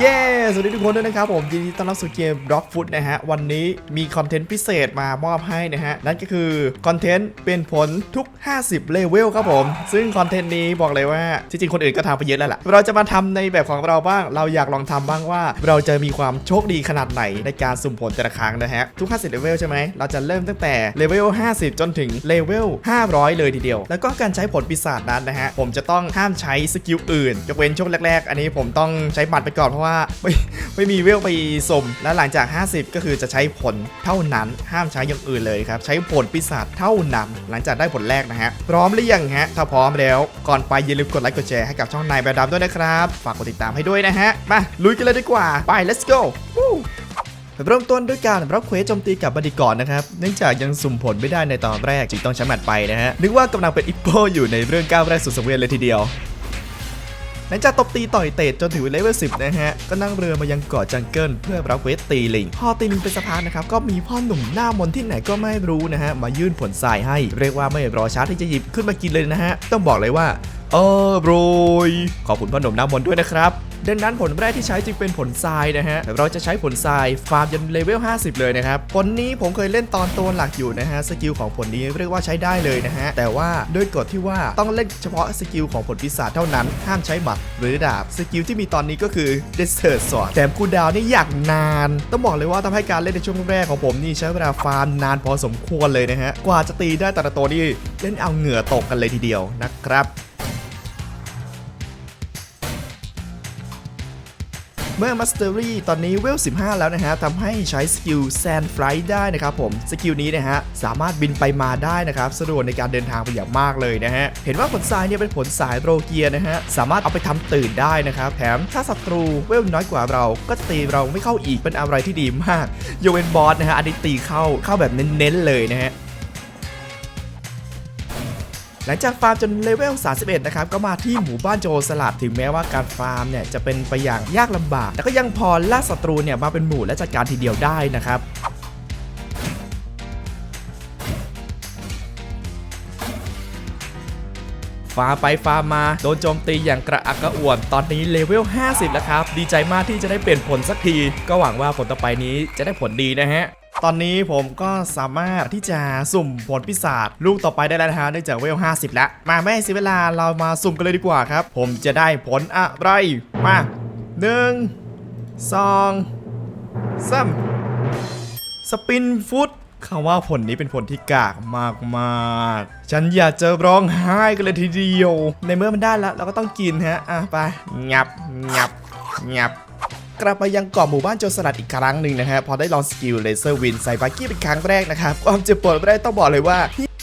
เย้ สวัสดีทุกคนด้วยนะครับผมยินดีต้อนรับสู่เกม Rock Foot นะฮะ วันนี้มีคอนเทนต์พิเศษมามอบให้นะฮะ นั่นก็คือคอนเทนต์เป็นผลทุก 50 เลเวลครับผม ซึ่งคอนเทนต์นี้บอกเลยว่า จริงๆ คนอื่นก็ทำไปเยอะแล้วล่ะ เราจะมาทำในแบบของเราบ้าง เราอยากลองทำบ้างว่า เราจะมีความโชคดีขนาดไหนในการสุ่มผลแต่ละครั้งนะฮะ ทุก 50 เลเวลใช่ไหมเราจะเริ่มตั้งแต่เลเวล 50 จนถึงเลเวล 500 เลยทีเดียว แล้วก็การใช้ผลปีศาจนั้นนะฮะ ผมจะต้องห้ามใช้สกิลอื่นยกเว้นช่วงแรกๆ อันนี้ผมต้องใช้บัตรไปก่อนเพราะว่าไม่ไม่มีเวลไปสม และหลังจาก 50 ก็คือจะใช้ผลเท่านั้นห้ามใช้อย่างอื่นเลยครับ ใช้ผลปีศาจเท่านั้นหลังจากได้ผลแรกนะฮะ พร้อมหรือยังฮะ ถ้าพร้อมแล้วก่อนไปอย่าลืมกดไลค์กดแชร์ให้กับช่องนายแบบดำด้วยนะครับ ฝากกดติดตามให้ด้วยนะฮะ มาลุยกันเลยดีกว่าไป let's go เริ่มต้นด้วยการรับเควสโจมตีกับบัดดี้ก่อนนะครับ เนื่องจากยังสุ่มผลไม่ได้ในตอนแรกจึงต้องใช้แมตช์ไปนะฮะ นึกว่ากำลังเป็นอิปโปอยู่ในเรื่องก้าวแรกสุดสังเวียนเลยทีเดียว หลังจากตบตีต่อยเตะจนถึงเลเวลสินะฮะ ก็นั่งเรือมายังเกาะจังเกิลเพื่อรับเวสตีลิง พอตีลิงเป็นสะพานนะครับ ก็มีพ่อหนุ่มหน้ามนที่ไหนก็ไม่รู้นะฮะ มายื่นผลทรายให้ เรียกว่าไม่รอช้าที่จะหยิบขึ้นมากินเลยนะฮะ ต้องบอกเลยว่า เออโรยขอบคุณพ่อหนุ่มน้ามนด้วยนะครับดังนั้นผลแรกที่ใช้จึงเป็นผลทรายนะฮะ เราจะใช้ผลทรายฟาร์มจนเลเวล 50 เลยนะครับ ผลนี้ผมเคยเล่นตอนตัวหลักอยู่นะฮะ สกิลของผลนี้เรียกว่าใช้ได้เลยนะฮะ แต่ว่าด้วยกฎที่ว่าต้องเล่นเฉพาะสกิลของผลปีศาจเท่านั้น ห้ามใช้หมัดหรือดาบ สกิลที่มีตอนนี้ก็คือ Desert Sword แถมคูดาวนี่อยางนาน ต้องบอกเลยว่าทำให้การเล่นในช่วงแรกของผมนี่ใช้เวลาฟาร์มนานพอสมควรเลยนะฮะ กว่าจะตีได้แต่ละตัวนี่เล่นเอาเหงื่อตกกันเลยทีเดียวนะครับ เมื่อ Mastery ตอนนี้เวล 15 แล้วนะฮะทำให้ใช้สกิล Sand Flight ได้นะครับผม สกิลนี้นะฮะสามารถบินไปมาได้นะครับสะดวกในการเดินทางไปอย่างมากเลยนะฮะ เห็นว่าผลทรายเนี่ยเป็นผลสายโรเกียนะฮะสามารถเอาไปทำตื่นได้นะครับแถมถ้าศัตรูเวลน้อยกว่าเรา ก็ตีเราไม่เข้าอีกเป็นอะไรที่ดีมากยกเว้นบอสนะฮะอันนี้ตีเข้าเข้าแบบเน้นๆเลยนะฮะ หลังจากฟาร์มจนเลเวล 31 นะครับ ก็มาที่หมู่บ้านโจรสลัด ถึงแม้ว่าการฟาร์มเนี่ยจะเป็นไปอย่างยากลำบาก แต่ก็ยังพอล่าศัตรูเนี่ยมาเป็นหมู่และจัดการทีเดียวได้นะครับฟาร์ไปฟาร์มมา โดนโจมตีอย่างกระอักกระอ่วน ตอนนี้เลเวล 50 แล้วครับ ดีใจมากที่จะได้เปลี่ยนผลสักที ก็หวังว่าผลต่อไปนี้จะได้ผลดีนะฮะ ตอนนี้ผมก็สามารถที่จะสุ่มผลพิศาจลูกต่อไปได้แล้วนะฮะเนื่องจากเวล 50 แล้ว มาไม่ให้เสียเวลาเรามาสุ่มกันเลยดีกว่าครับ ผมจะได้ผลอะไรมาหนึ่งสองสามสปินฟุตคำว่าผลนี้เป็นผลที่กากมากๆฉันอยากจะร้องไห้กันเลยทีเดียว ในเมื่อมันได้แล้ว เราก็ต้องกินฮะ อะไป งับ งับ งับ กลับมายังเกาะหมู่บ้านโจรสลัดอีกครั้งหนึ่งนะฮะพอได้ลองสกิลเลเซอร์วินใส่บาร์กี้เป็นครั้งแรกนะครับความเจ็บปวดไม่ได้ต้องบอกเลยว่า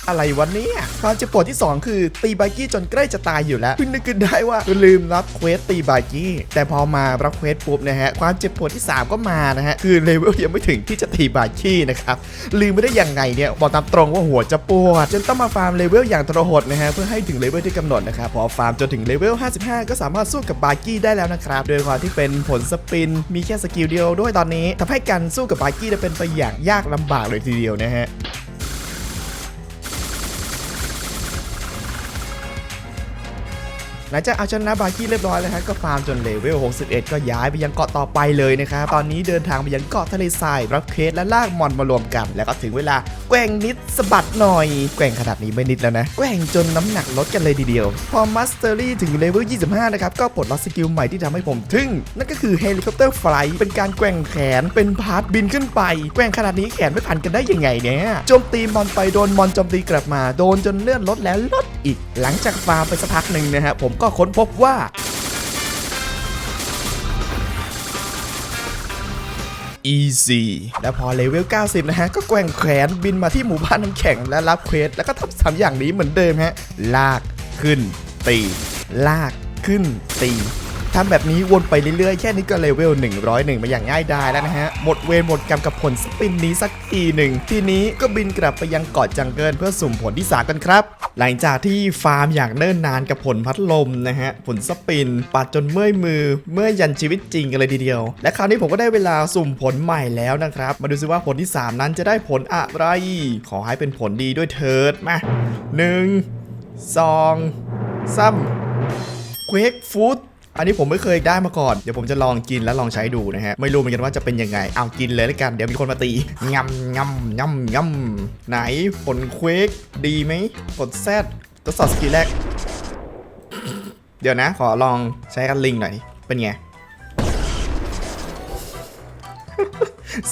อะไรวันนี้ความเจ็บปวดที่ 2 คือตีบาร์กี้จนใกล้จะตายอยู่แล้วเพิ่งนึกขึ้นได้ว่าลืมรับเควสตีบาร์กี้แต่พอมารับเควสปุ๊บนะฮะความเจ็บปวดที่ 3 ก็มานะฮะคือเลเวลยังไม่ถึงที่จะตีบาร์กี้นะครับลืมไม่ได้ยังไงเนี่ยบอกตามตรงว่าหัวจะปวดจนต้องมาฟาร์มเลเวลอย่างทรหดนะฮะเพื่อให้ถึงเลเวลที่กำหนดนะครับพอฟาร์มจนถึงเลเวล55 ก็สามารถสู้กับบาร์กี้ได้แล้วนะครับโดยความที่เป็นผลสปินมีแค่สกิลเดียวด้วยตอนนี้ทำให้การสู้กับบาร์กี้ได้เป็นไปอย่างยากลำบากเลยทีเดียวนะฮะ หลังจากเอาชนะบาร์กี้เรียบร้อยแล้วฮะก็ฟาร์มจนเลเวล 61 ก็ย้ายไปยังเกาะต่อไปเลยนะครับตอนนี้เดินทางไปยังเกาะทะเลทรายรับเคสและลากมอนมารวมกัน แล้วก็ถึงเวลาแกว่งนิดสะบัดหน่อย แกว่งขนาดนี้ไม่นิดแล้วนะ แกว่งจนน้ำหนักลดกันเลยทีเดียว พอมาสเตอรี่ถึงเลเวล 25 นะครับ ก็ปลดล็อกสกิลใหม่ที่ทำให้ผมทึ่ง นั่นก็คือเฮลิคอปเตอร์ไฟเป็นการแกว่งแขนเป็นพาร์ทบินขึ้นไป แกว่งขนาดนี้แขนไม่พันกันได้ยังไงเนี่ยโจมตีมอนไปโดนมอนโจมตีกลับมาโดนจนเลื่อนลดแล้วลดอีก หลังจากฟาร์มไปสักพักหนึ่งนะฮะผมก็ค้นพบว่า easy และพอเลเวล 90 นะฮะ ก็แกว่งแขนบินมาที่หมู่บ้านน้ำแข็งและรับเควสแล้วก็ทำสามอย่างนี้เหมือนเดิมฮะ ลากขึ้น ตี ลากขึ้น ตีทำแบบนี้วนไปเรื่อยๆ แค่นี้ก็เลเวล 101 มาอย่างง่ายดายแล้วนะฮะ หมดเวรหมดกรรมกับผลสปินนี้สักทีหนึ่ง ทีนี้ก็บินกลับไปยังเกาะจังเกิลเพื่อสุ่มผลที่3กันครับ หลังจากที่ฟาร์มอย่างเนิ่นนานกับผลพัดลมนะฮะผลสปิน ปัดจนเมื่อยมือ เมื่อยันชีวิตจริงกันเลยทีเดียว และคราวนี้ผมก็ได้เวลาสุ่มผลใหม่แล้วนะครับ มาดูซิว่าผลที่ 3 นั้นจะได้ผลอะไร ขอให้เป็นผลดีด้วยเถิดมาหนึ่งสองสามเควกฟูด อันนี้ผมไม่เคยได้มาก่อน เดี๋ยวผมจะลองกินแล้วลองใช้ดูนะฮะ ไม่รู้เหมือนกันว่าจะเป็นยังไง เอากินเลยล้วกัน เดี๋ยวมีคนมาตีงำงำงำงำไหนผลเควกดีไหม กดแซดทดสอบสกิลแรก เดี๋ยวนะ ขอลองใช้กันลิงหน่อย เป็นไง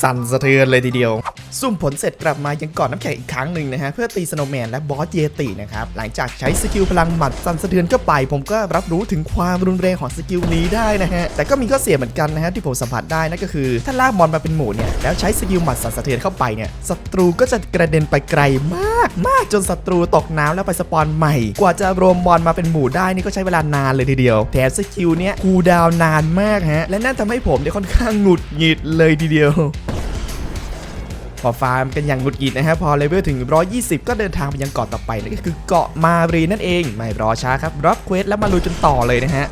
สั่นสะเทือนเลยทีเดียว ซุ่มผลเสร็จกลับมายังก่อนน้ำแข็งอีกครั้งหนึ่งนะฮะเพื่อตีสโนว์แมนและบอสเยตินะครับหลังจากใช้สกิลพลังหมัดสั่นสะเทือนเข้าไป ผมก็รับรู้ถึงความรุนแรงของสกิลนี้ได้นะฮะแต่ก็มีข้อเสียเหมือนกันนะฮะที่ผมสัมผัสได้นั่นก็คือ ถ้าลากมอนมาเป็นหมู่เนี่ยแล้วใช้สกิลหมัดสั่นสะเทือนเข้าไปเนี่ยศัตรูก็จะกระเด็นไปไกลมากมากจนศัตรูตกน้ำแล้วไปสปอนใหม่ กว่าจะรวมมอนมาเป็นหมู่ได้นี่ก็ใช้เวลานานเลยทีเดียวแถมสกิลเนี้ยคูลดาวนานมากฮะและนั่นทำให้ผมเนี่ยค่อนข้างหงุดหงิดเลยทีเดียว พอฟาร์มกันอย่างหงุดหงิดนะฮะพอเลเวลถึง 120 ก็เดินทางไปยังเกาะต่อไปนั่นก็คือเกาะมารีนั่นเอง ไม่รอช้าครับรับเควสแล้วมาลุยจนต่อเลยนะฮะ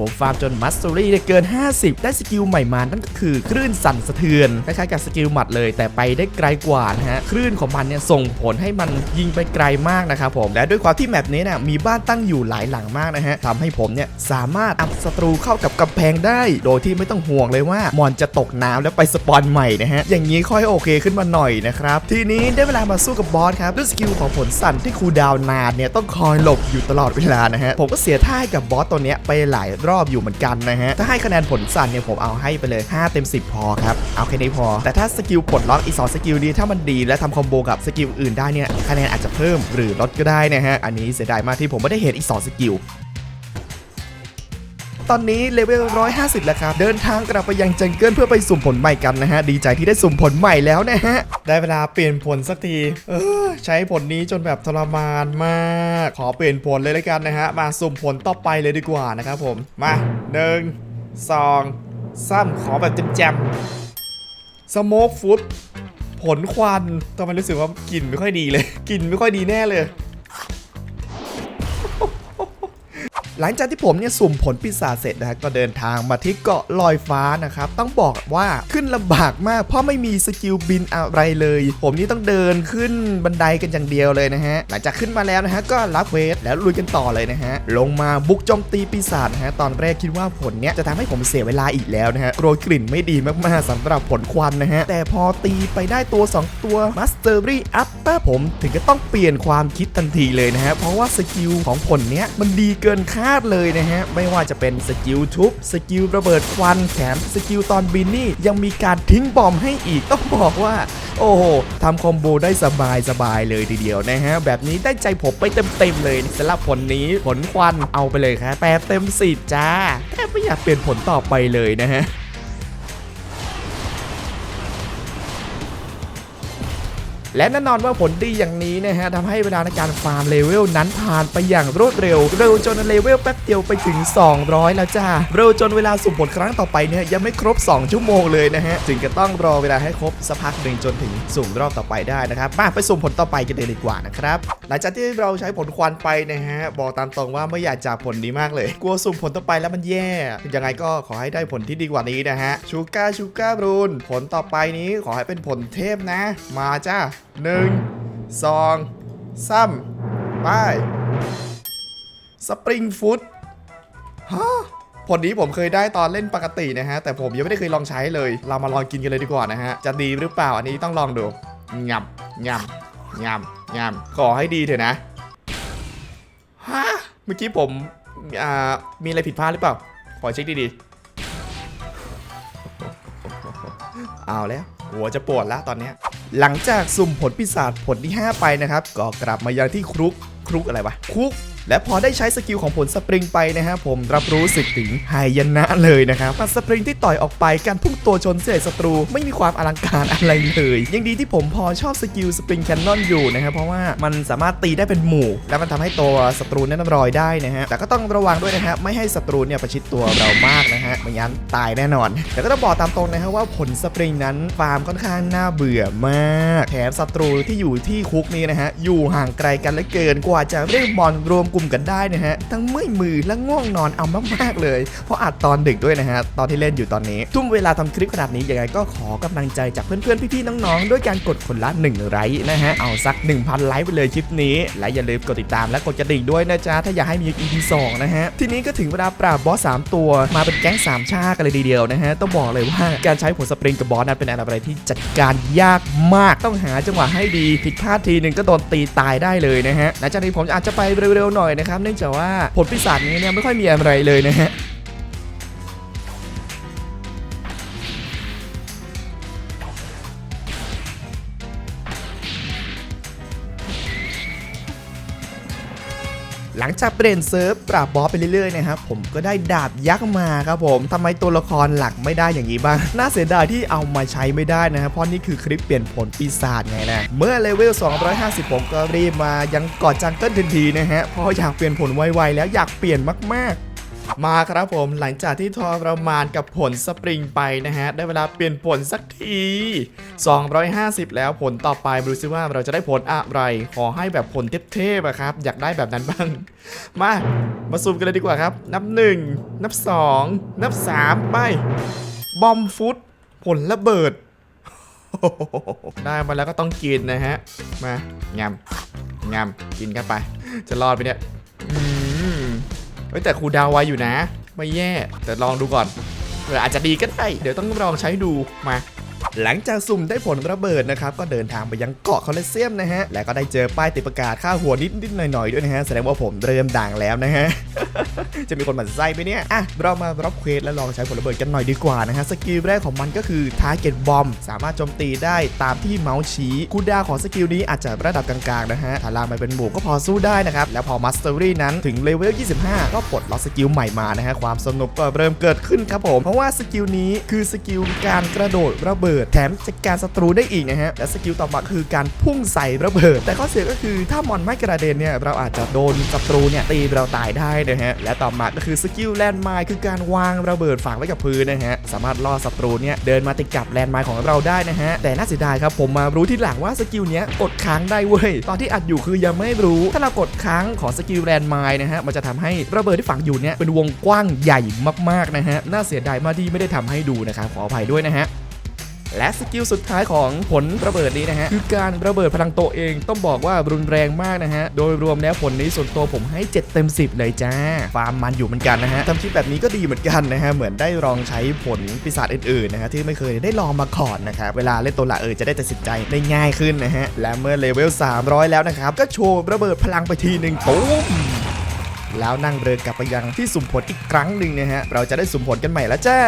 ผมฟาร์มจนมัสเตอรี่ได้เกิน 50 ได้สกิลใหม่มานั่นก็คือคลื่นสั่นสะเทือนคล้ายๆกับสกิลหมัดเลย แต่ไปได้ไกลกว่านะฮะคลื่นของมันเนี่ยส่งผลให้มันยิงไปไกลมากนะครับผมและด้วยความที่แมปนี้เนี่ยมีบ้านตั้งอยู่หลายหลังมากนะฮะทำให้ผมเนี่ยสามารถอัพศัตรูเข้ากับกำแพงได้ โดยที่ไม่ต้องห่วงเลยว่ามอนจะตกน้ำแล้วไปสปอนใหม่นะฮะอย่างนี้ค่อยโอเคขึ้นมาหน่อยนะครับทีนี้ได้เวลามาสู้กับบอสครับด้วยสกิลของผลสั่นที่คูดาวนานเนี่ยต้องคอยหลบอยู่ตลอดเวลานะฮะผมก็เสียท่ากับบอสตัวเนี้ยไปหลายรอบอยู่เหมือนกันนะฮะ ถ้าให้คะแนนผลสั่นเนี่ยผมเอาให้ไปเลย 5 เต็ม 10 พอครับ เอาแค่นี้พอ แต่ถ้าสกิลปลดล็อกอีกสองสกิลนี้ถ้ามันดีและทำคอมโบกับสกิลอื่นได้เนี่ยคะแนนอาจจะเพิ่มหรือลดก็ได้นะฮะอันนี้เสียดายมากที่ผมไม่ได้เห็นอีกสองสกิล ตอนนี้เลเวล 150 แล้วครับ เดินทางกลับไปยังจังเกิลเพื่อไปสุ่มผลใหม่กันนะฮะ ดีใจที่ได้สุ่มผลใหม่แล้วนะฮะ ได้เวลาเปลี่ยนผลสักที เออ ใช้ผลนี้จนแบบทรมานมาก ขอเปลี่ยนผลเลยล้วกันนะฮะ มาสุ่มผลต่อไปเลยดีกว่านะครับผม มาหนึ่งสองสามขอแบบแจมๆสโมกฟุตผลควันทำไมรู้สึกว่ากลิ่นไม่ค่อยดีเลย กลิ่นไม่ค่อยดีแน่เลย หลังจากที่ผมเนี่ยสุ่มผลปีศาจเสร็จนะฮะก็เดินทางมาที่เกาะลอยฟ้านะครับต้องบอกว่าขึ้นลำบากมาก เพราะไม่มีสกิลบินอะไรเลย ผมนี่ต้องเดินขึ้นบันไดกันอย่างเดียวเลยนะฮะหลังจากขึ้นมาแล้วนะฮะก็รับเวทแล้วลุยกันต่อเลยนะฮะลงมาบุกโจมตีปีศาจนะฮะตอนแรกคิดว่าผลเนี้ยจะทำให้ผมเสียเวลาอีกแล้วนะฮะกลัวกลิ่นไม่ดีมากๆสำหรับผลควันนะฮะแต่พอตีไปได้ตัว 2 ตัว Mastery Up ป้าผมถึงก็ต้องเปลี่ยนความคิดทันทีเลยนะฮะเพราะว่าสกิลของผลเนี้ยมันดีเกินคาดเลยนะฮะ ไม่ว่าจะเป็นสกิลทุบ สกิลระเบิดควันแถมสกิลตอนบินนี่ยังมีการทิ้งบอมให้อีกต้องบอกว่า โอ้โหทำคอมโบได้สบายสบายเลยทีเดียวนะฮะ แบบนี้ได้ใจผมไปเต็มๆเลยสำหรับผลนี้ผลควันเอาไปเลยครับแปดเต็มสิจ้าแทบไม่อยากเปลี่ยนผลต่อไปเลยนะฮะ และแน่นอนว่าผลดีอย่างนี้นะฮะทำให้เวลาในการฟาร์มเลเวลนั้นผ่านไปอย่างรวดเร็ว เร็วจนเลเวลแป๊บเดียวไปถึง 200 แล้วจ้า เร็วจนเวลาสุ่มผลครั้งต่อไปเนี่ยยังไม่ครบ 2 ชั่วโมงเลยนะฮะจึงจะต้องรอเวลาให้ครบสักพักหนึ่งจนถึงสุ่มรอบต่อไปได้นะครับมาไปสุ่มผลต่อไปกันเลยดีกว่านะครับหลังจากที่เราใช้ผลควันไปนะฮะบอกตามตรงว่าไม่อยากจากผลนี้มากเลย กลัวสุ่มผลต่อไปแล้วมันแย่ยังไงก็ขอให้ได้ผลที่ดีกว่านี้นะฮะชูก้าชูก้ารูนผลต่อไปนี้ขอให้เป็นผลเทพนะ มาจ้าหนึ่งสองซ้ำไปสปริงฟุตฮะผลนี้ผมเคยได้ตอนเล่นปกตินะฮะ แต่ผมยังไม่ได้เคยลองใช้เลย เรามาลองกินกันเลยดีกว่านะฮะ จะดีหรือเปล่าอันนี้ต้องลองดูงับงับงับงับขอให้ดีเถอะนะฮะเมื่อกี้ผมอ่ามีอะไรผิดพลาดหรือเปล่า ขอเช็คดีๆเอาแล้ว หัวจะปวดแล้วตอนเนี้ย หลังจากสุ่มผลปีศาจผลที่ 5 ไปนะครับ ก็กลับมายังที่ครุกครุกอะไรวะคุกและพอได้ใช้สกิลของผลสปริงไปนะฮะผมรับรู้สึกถึงหายนะเลยนะครับปัดสปริงที่ต่อยออกไปการพุ่งตัวชนเสียศัตรูไม่มีความอลังการอะไรเลย ยังดีที่ผมพอชอบสกิลสปริงแคนนอนอยู่นะครับเพราะว่ามันสามารถตีได้เป็นหมู่ และมันทำให้ตัวศัตรูนั้นรอยได้นะฮะแต่ก็ต้องระวังด้วยนะฮะไม่ให้ศัตรูเนี่ยประชิดตัวเรามากนะฮะไม่งั้นตายแน่นอน แต่ก็ต้องบอกตามตรงนะฮะว่าผลสปริงนั้นฟาร์มค่อนข้างน่าเบื่อมากแถมศัตรูที่อยู่ที่คุกนี้นะฮะอยู่ห่างไกลกันเหลือเกินกว่าจะเรียกมอนรวมกลุ่มกันได้นะฮะ ทั้งเมื่อยมือและง่วงนอนเอามากๆเลย เพราะอัดตอนดึกด้วยนะฮะ ตอนที่เล่นอยู่ตอนนี้ ทุ่มเวลาทำคลิปขนาดนี้ยังไงก็ขอกำลังใจจากเพื่อนๆ พี่ๆ น้องๆ ด้วยการกดคนละ 1 ไลค์นะฮะ เอาสัก 1,000 ไลค์ไปเลยคลิปนี้ และอย่าลืมกดติดตามและกดกระดิ่งด้วยนะจ๊ะ ถ้าอยากให้มี EP 2นะฮะ ทีนี้ก็ถึงเวลาปราบบอส3ตัว มาเป็นแก๊ง3ชากันเลยทีเดียวนะฮะ ต้องบอกเลยว่าการใช้ผลสปริงกับบอสนั้นเป็นอะไรที่จัดการยากมาก ต้องหาจังหวะให้ดี ผิดพลาดทีหนึ่งก็โดนตีตายได้เลยนะฮะและจากนี้ผมอาจจะไปเร็วๆหน่อยนะครับ เนื่องจากว่าผลปีศาจนี้เนี่ยไม่ค่อยมีอะไรเลยนะฮะ หลังจากเปลี่ยนเซิร์ฟปราบบอสไปเรื่อยๆนะครับผมก็ได้ดาบยักษ์มาครับผมทำไมตัวละครหลักไม่ได้อย่างนี้บ้าง น่าเสียดายที่เอามาใช้ไม่ได้นะครับเพราะนี่คือคลิปเปลี่ยนผลปีศาจไงนะเมื่อเลเวล250 ผมก็รีบมายังกอดจังเกิลทันทีนะฮะเพราะอยากเปลี่ยนผลไวๆแล้วอยากเปลี่ยนมากๆ มาครับผมหลังจากที่ทรมานกับผลสปริงไปนะฮะ ได้เวลาเปลี่ยนผลสักที 250 แล้วผลต่อไปดูซิว่าเราจะได้ผลอะไร ขอให้แบบผลเทพๆอะครับ อยากได้แบบนั้นบ้าง มา มาซูมกันเลยดีกว่าครับ นับ 1 นับ 2 นับ 3 ไป บอมฟุต ผลระเบิด ได้มาแล้วก็ต้องกินนะฮะ มางำงำกินกันไป จะรอดไปเนี่ย เฮ้ยแต่ครูดาวไวอยู่นะ ไม่แย่แต่ลองดูก่อนเผื่ออาจจะดีก็ได้ เดี๋ยวต้องลองใช้ดูมา หลังจากสุ่มได้ผลระเบิดนะครับก็เดินทางไปยังเกาะคอลเซียมนะฮะและก็ได้เจอป้ายติดประกาศค่าหัวนิดนิดๆหน่อยๆด้วยนะฮะแสดงว่าผมเริ่มด่างแล้วนะฮะจะมีคนหมั่นไส้ไหมเนี่ยอะเรามารับเควสและลองใช้ผลระเบิดกันหน่อยดีกว่านะฮะสกิลแรกของมันก็คือ Target Bomb สามารถโจมตีได้ตามที่เมาส์ชี้คูลดาวของสกิลนี้อาจจะระดับกลางๆนะฮะถ้าลามไปเป็นหมู่ก็พอสู้ได้นะครับแล้วพอ Mastery นั้นถึงเลเวล 25 ก็ปลดล็อกสกิลใหม่มานะฮะความสนุกก็เริ่มเกิดขึ้นครับผมเพราะว่าสกิลนี้คือสกิลการกระโดดระเบิดแถมจัดการศัตรูได้อีกนะฮะและสกิลต่อมาคือการพุ่งใส่ระเบิด แต่ข้อเสียก็คือถ้ามอนไม่กระเด็นเนี่ยเราอาจจะโดนศัตรูเนี่ยตีเราตายได้นะฮะและต่อมาก็คือสกิลแลนด์ไมล์คือการวางระเบิดฝังไว้กับพื้นนะฮะสามารถล่อศัตรูเนี่ยเดินมาติดกับแลนด์ไมล์ของเราได้นะฮะแต่น่าเสียดายครับผมมารู้ที่หลังว่าสกิลเนี้ยกดค้างได้เว้ยตอนที่อัดอยู่คือยังไม่รู้ ถ้าเรากดค้างของสกิลแลนด์ไมล์นะฮะมันจะทำให้ระเบิดที่ฝังอยู่เนี่ยเป็นวงกว้างใหญ่มากๆนะฮะน่าเสียดายมากที่ไม่ได้ทำให้ดูนะครับขออภัยด้วยนะฮะ และสกิลสุดท้ายของผลระเบิดนี้นะฮะคือการระเบิดพลังโตเองต้องบอกว่ารุนแรงมากนะฮะโดยรวมแล้วผลนี้ส่วนตัวผมให้ 7 เต็ม 10 เลยจ้า ฟาร์มมันอยู่เหมือนกันนะฮะทำคลิปแบบนี้ก็ดีเหมือนกันนะฮะเหมือนได้ลองใช้ผลปีศาจอื่นๆนะฮะที่ไม่เคยได้ลองมาก่อนนะครับเวลาเล่นตัวลักเออจะได้ตัดสินใจได้ง่ายขึ้นนะฮะและเมื่อเลเวล300 แล้วนะครับก็โชว์ระเบิดพลังไปทีหนึ่งตุ้ม แล้วนั่งเรือกลับไปยังที่สุ่มผลอีกครั้งหนึ่งนะฮะ เราจะได้สุ่มผลกันใหม่แล้วจ้า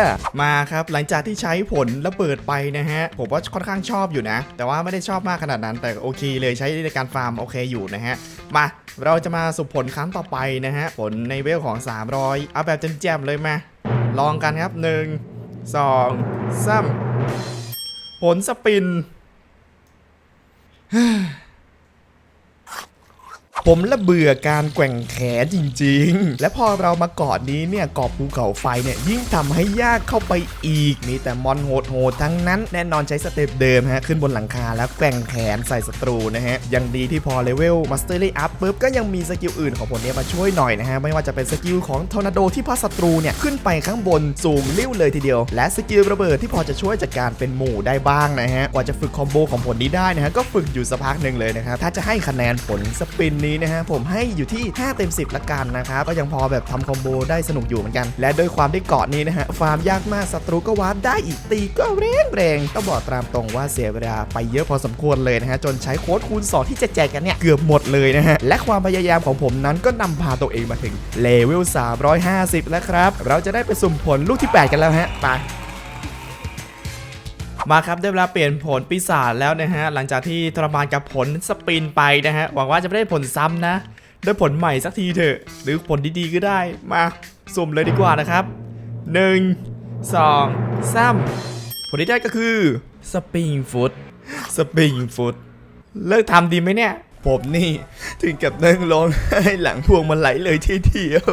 มาครับ หลังจากที่ใช้ผลระเบิดไปนะฮะ ผมว่าค่อนข้างชอบอยู่นะ แต่ว่าไม่ได้ชอบมากขนาดนั้น แต่โอเคเลยใช้ในการฟาร์มโอเคอยู่นะฮะ มาเราจะมาสุ่มผลครั้งต่อไปนะฮะ ผลในเวลของ 300 เอาแบบแจ่มๆเลยมา ลองกันครับ 1 2 3 ผลสปิน ผมละเบื่อการแกว่งแขนจริง ๆ และพอเรามาเกาะนี้เนี่ยเกาะภูเขาไฟเนี่ยยิ่งทำให้ยากเข้าไปอีกมีแต่มอนโหดๆทั้งนั้นแน่นอนใช้สเต็ปเดิมฮะขึ้นบนหลังคาแล้วแกว่งแขนใส่ศัตรูนะฮะยังดีที่พอเลเวลมาสเตอรี่อัพปุ๊บก็ยังมีสกิลอื่นของผมเนี่ยมาช่วยหน่อยนะฮะไม่ว่าจะเป็นสกิลของทอร์นาโดที่พาศัตรูเนี่ยขึ้นไปข้างบนสูงลิ้วเลยทีเดียว และสกิลระเบิดที่พอจะช่วยจัดการเป็นหมู่ได้บ้างนะฮะกว่าจะฝึกคอมโบของผลนี้ได้นะฮะก็ฝึกอยู่สักพักหนึ่งเลยนะครับถ้าจะให้คะแนนผลสปินนี้นะฮะผมให้อยู่ที่ 5 เต็ม 10 ละกันนะครับ ก็ยังพอแบบทำคอมโบได้สนุกอยู่เหมือนกัน และด้วยความที่เกาะนี้นะฮะฟาร์มยากมากศัตรูก็วาร์ปได้อีกตีก็แรงแรงต้องบอกตามตรงว่าเสียเวลาไปเยอะพอสมควรเลยนะฮะจนใช้โค้ดคูณ2ที่จะแจกกันเนี่ยเกือบหมดเลยนะฮะและความพยายามของผมนั้นก็นำพาตัวเองมาถึงเลเวล350 แล้วครับ เราจะได้ไปสุ่มผลลูกที่ 8 กันแล้วฮะไป มาครับได้เวลาเปลี่ยนผลปีศาจแล้วนะฮะหลังจากที่ทรมานกับผลสปินไปนะฮะหวังว่าจะไม่ได้ผลซ้ำนะได้ผลใหม่สักทีเถอะ หรือผลดีๆก็ได้มาสุ่มเลยดีกว่านะครับ 1 2 3 ผลที่ได้ก็คือสปริงฟุตสปริงฟุตเลิกทำดีไหมเนี่ย ผมนี่ถึงกับนั่งร้องไห้หลังพวงมาไหลเลยทีเดียว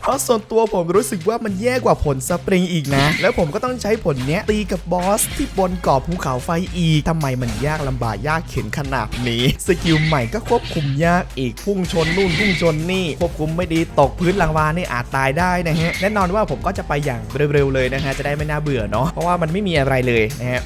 เพราะส่วนตัวผมรู้สึกว่ามันแย่กว่าผลสปริงอีกนะ แล้วผมก็ต้องใช้ผลเนี้ยตีกับบอสที่บนเกาะภูเขาไฟอีกทำไมมันยากลำบากยากเข็นขนาดนี้ สกิลใหม่ก็ควบคุมยากอีกพุ่งชนนู่นพุ่งชนนี่ ควบคุมไม่ดีตกพื้นลางวานี่อาจตายได้นะฮะแน่นอนว่าผมก็จะไปอย่างเร็วๆเลยนะฮะจะได้ไม่น่าเบื่อเนาะเพราะว่ามันไม่มีอะไรเลยนะฮะ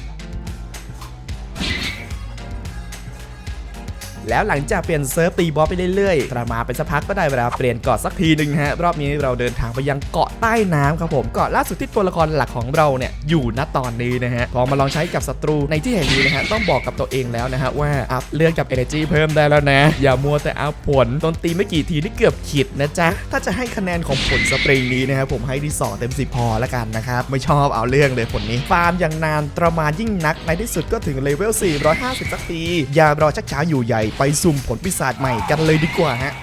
แล้วหลังจากเปลี่ยนเซิร์ฟตีบอสไปเรื่อยๆตรามาเป็นสักพักก็ได้เวลาเปลี่ยนเกาะสักทีหนึ่งฮะรอบนี้เราเดินทางไปยังเกาะใต้น้ำครับผมเกาะล่าสุดที่ตัวละครหลักของเราเนี่ยอยู่ณตอนนี้นะฮะลองมาลองใช้กับศัตรูในที่แห่งนี้นะฮะต้องบอกกับตัวเองแล้วนะฮะว่าอัพเลือดกับ energy เพิ่มได้แล้วนะ อย่ามัวแต่อัพผลตนตีไม่กี่ทีนี่เกือบขิดนะจ๊ะถ้าจะให้คะแนนของผลสปริงนี้นะครับผมให้ที่2เต็ม10พอละกันนะครับไม่ชอบเอาเรื่องเลยผลนี้ฟาร์มอย่างนานตระมาณยิ่งนักในที่สุดก็ถึงเลเวล450สักทีอย่ารอชักช้าอยู่ใหญ่ไปสุ่มผลปีศาจใหม่กันเลยดีกว่าฮะ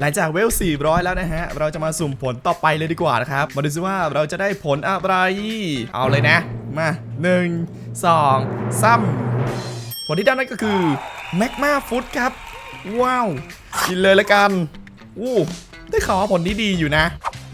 หลังจากเวล 400 แล้วนะฮะ เราจะมาสุ่มผลต่อไปเลยดีกว่านะครับ มาดูซิว่าเราจะได้ผลอะไร เอาเลยนะ มา 1 2 3 ผลที่ได้นั่นก็คือแมกมาฟุตครับ ว้าว กินเลยละกันอู้ได้ข่าวว่าผลนี้ดีอยู่นะ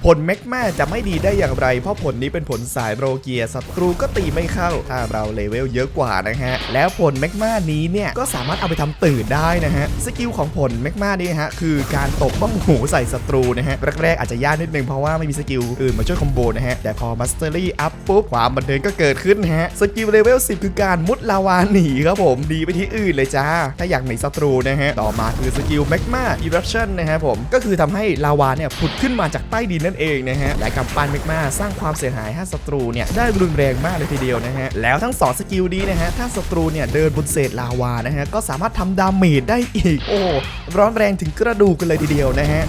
ผลแมกมาจะไม่ดีได้อย่างไร เพราะผลนี้เป็นผลสายโรเกียศัตรูก็ตีไม่เข้าถ้าเราเลเวลเยอะกว่านะฮะ แล้วผลแมกมานี้เนี่ยก็สามารถเอาไปทำตื่นได้นะฮะ สกิลของผลแมกมานี่ฮะคือการตบบ้องหูใส่ศัตรูนะฮะ แรกๆอาจจะยากนิดนึงเพราะว่าไม่มีสกิลอื่นมาช่วยคอมโบนะฮะ แต่พอมัสเตอรี่อัพปุ๊บความบันเทิงก็เกิดขึ้นนะฮะ สกิลเลเวล10 คือการมุดลาวาหนีครับผมดีไปที่อื่นเลยจ้า ถ้าอยากหนีศัตรูนะฮะ ต่อมาคือสกิลแมกมาอีรัปชันนะฮะผม ก็คือทำให้ลาวาเนี่ยผุดขึ้นมาจากใต้ดินนั่นเองนะฮะและกำปั้นเมกมาสร้างความเสียหายให้ศัตรูเนี่ยได้รุนแรงมากเลยทีเดียวนะฮะแล้วทั้งสองสกิลนี้นะฮะถ้าศัตรูเนี่ยเดินบนเศษลาวานะฮะก็สามารถทำดาเมจได้อีก โอ้ร้อนแรงถึงกระดูกกันเลยทีเดียวนะฮะ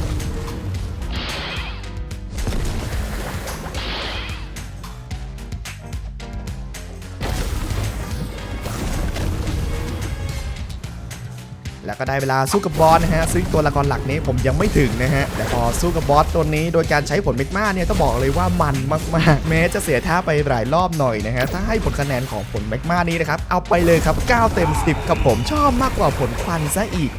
แล้วก็ได้เวลาสู้กับบอสนะฮะซึ่งตัวละครหลักนี้ผมยังไม่ถึงนะฮะแต่พอสู้กับบอสตัวนี้โดยการใช้ผลเมกมาเนี่ยต้องบอกเลยว่ามันมากๆแม้จะเสียท่าไปหลายรอบหน่อยนะฮะถ้าให้ผลคะแนนของผลเมกมานี้นะครับเอาไปเลยครับ 9 เต็ม 10 ครับผมชอบมากกว่าผลควันซะอีก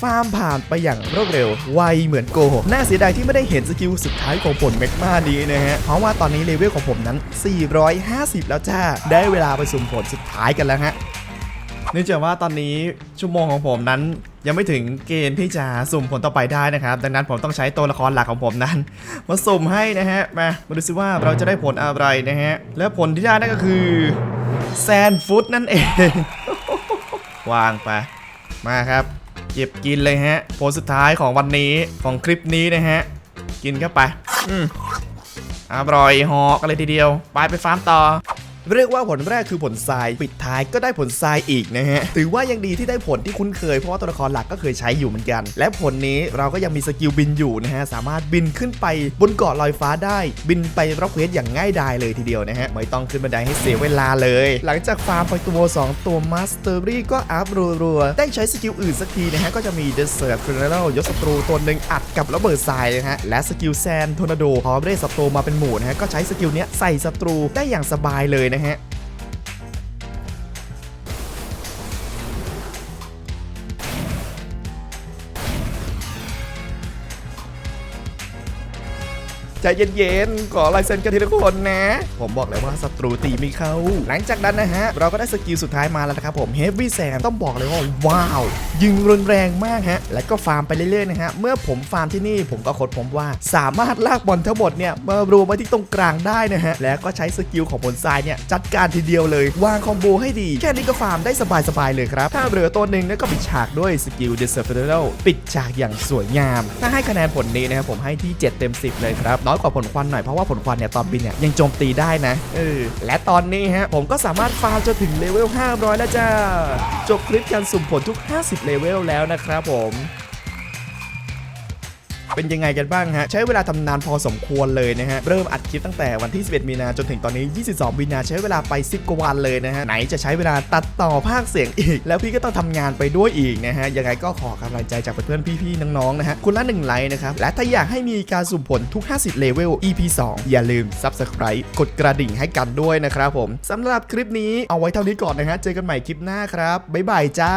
ฟาร์มผ่านไปอย่างรวดเร็ว ไวเหมือนโกหกน่าเสียดายที่ไม่ได้เห็นสกิลสุดท้ายของผลแมกมานี้นะฮะ เพราะว่าตอนนี้เลเวลของผมนั้น 450 แล้วจ้า ได้เวลาไปสุ่มผลสุดท้ายกันแล้วฮะเนื่องจากว่าตอนนี้ชั่วโมงของผมนั้นยังไม่ถึงเกณฑ์ที่จะสุ่มผลต่อไปได้นะครับ ดังนั้นผมต้องใช้ตัวละครหลักของผมนั้น มาสุ่มให้นะฮะ มามาดูซิว่าเราจะได้ผลอะไรนะฮะ และผลที่ได้นั่นก็คือแซนฟุตนั่นเอง วางไป มาครับ เก็บกินเลยฮะ โพสสุดท้ายของวันนี้ของคลิปนี้นะฮะ กินเข้าไป อืมอร่อยหอกกันเลยทีเดียว ไปไปฟาร์มต่อ เรียกว่าผลแรกคือผลทรายปิดท้ายก็ได้ผลทรายอีกนะฮะถือว่ายังดีที่ได้ผลที่คุ้นเคยเพราะว่าตัวละครหลักก็เคยใช้อยู่เหมือนกัน และผลนี้เราก็ยังมีสกิลบินอยู่นะฮะสามารถบินขึ้นไปบนเกาะลอยฟ้าได้ บินไปรับเควสอย่างง่ายดายเลยทีเดียวนะฮะไม่ต้องขึ้นบันไดให้เสียเวลาเลย หลังจากฟาร์มไปตัว 2 ตัวมาสเตอรี่ก็อัพรัวๆได้ใช้สกิลอื่นสักทีนะฮะก็จะมีเดสเซอร์ค e นเนลยศศัตรูตัวหนึ่งอัดกับระเบิดทรายนะฮะและสกิลแซนทอร์นาโดพอเรียกศัตรูมาเป็นหมู่นะฮะก็ใช้สกิลเนี้ยใส่ศัตรูได้อย่างสบายเลยนะฮะ ใจเย็นๆขอลายเซ็นกันทีละคนนะ ผมบอกเลยว่าศัตรูตีไม่เข้า หลังจากนั้นนะฮะ เราก็ได้สกิลสุดท้ายมาแล้วนะครับผม Heavy Sand ต้องบอกเลยว่าว้าว ยิงรุนแรงมากฮะ และก็ฟาร์มไปเรื่อยๆนะฮะ เมื่อผมฟาร์มที่นี่ผมก็ค้นพบว่าสามารถลากบอลทั้งหมดเนี่ยมารวมไว้ที่ตรงกลางได้นะฮะ แล้วก็ใช้สกิลของผลทรายเนี่ยจัดการทีเดียวเลยวางคอมโบให้ดี แค่นี้ก็ฟาร์มได้สบายๆเลยครับ ถ้าเหลือตัวหนึ่งเนี่ยก็ปิดฉากด้วยสกิล d e s e r t e r ปิดฉากอย่างสวยงาม ถ้าให้คะแนนผลนี้นะครับผมให้ที่ 7 เต็ม 10 เลยครับน้อยกว่าผลควันหน่อยเพราะว่าผลควันเนี่ยตอนบินเนี่ยยังโจมตีได้นะเออและตอนนี้ฮะผมก็สามารถฟาร์มจนถึงเลเวล500 แล้วจ้าจบคลิปการสุ่มผลทุก 50 เลเวลแล้วนะครับผม เป็นยังไงกันบ้างฮะ ใช้เวลาทำนานพอสมควรเลยนะฮะ เริ่มอัดคลิปตั้งแต่วันที่ 11 มีนาจนถึงตอนนี้ 22 มีนาใช้เวลาไป 10 กว่าวันเลยนะฮะ ไหนจะใช้เวลาตัดต่อภาคเสียงอีก แล้วพี่ก็ต้องทำงานไปด้วยอีกนะฮะ ยังไงก็ขอกำลังใจจากเพื่อนๆพี่ๆน้องๆนะฮะคุณละ1ไลค์นะครับ และถ้าอยากให้มีการสุ่มผลทุก 50 เลเวล EP 2 อย่าลืม Subscribe กดกระดิ่งให้กันด้วยนะครับผมสำหรับคลิปนี้เอาไว้เท่านี้ก่อนนะฮะ เจอกันใหม่คลิปหน้าครับบ๊ายบายจ้า